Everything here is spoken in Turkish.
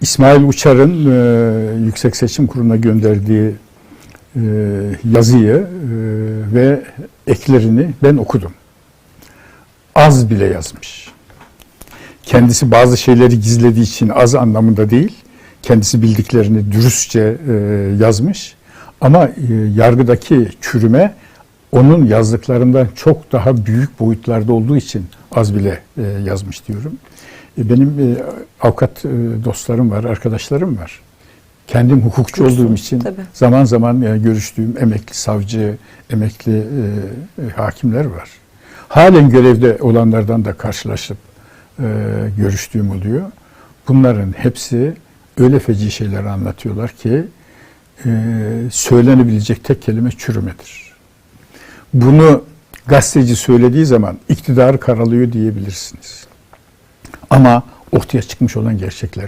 İsmail Uçar'ın e, Yüksek Seçim Kurulu'na gönderdiği e, yazıyı e, ve eklerini ben okudum. Az bile yazmış. Kendisi bazı şeyleri gizlediği için az anlamında değil, kendisi bildiklerini dürüstçe e, yazmış. Ama e, yargıdaki çürüme onun yazdıklarından çok daha büyük boyutlarda olduğu için az bile e, yazmış diyorum. E, benim e, avukat e, dostlarım var, arkadaşlarım var. Kendim hukukçu olduğum için tabii. zaman zaman e, görüştüğüm emekli savcı, emekli e, e, hakimler var. Halen görevde olanlardan da karşılaşıp e, görüştüğüm oluyor. Bunların hepsi öyle feci şeyler anlatıyorlar ki e, söylenebilecek tek kelime çürümedir. Bunu gazeteci söylediği zaman iktidarı karalıyor diyebilirsiniz. Ama ortaya çıkmış olan gerçekler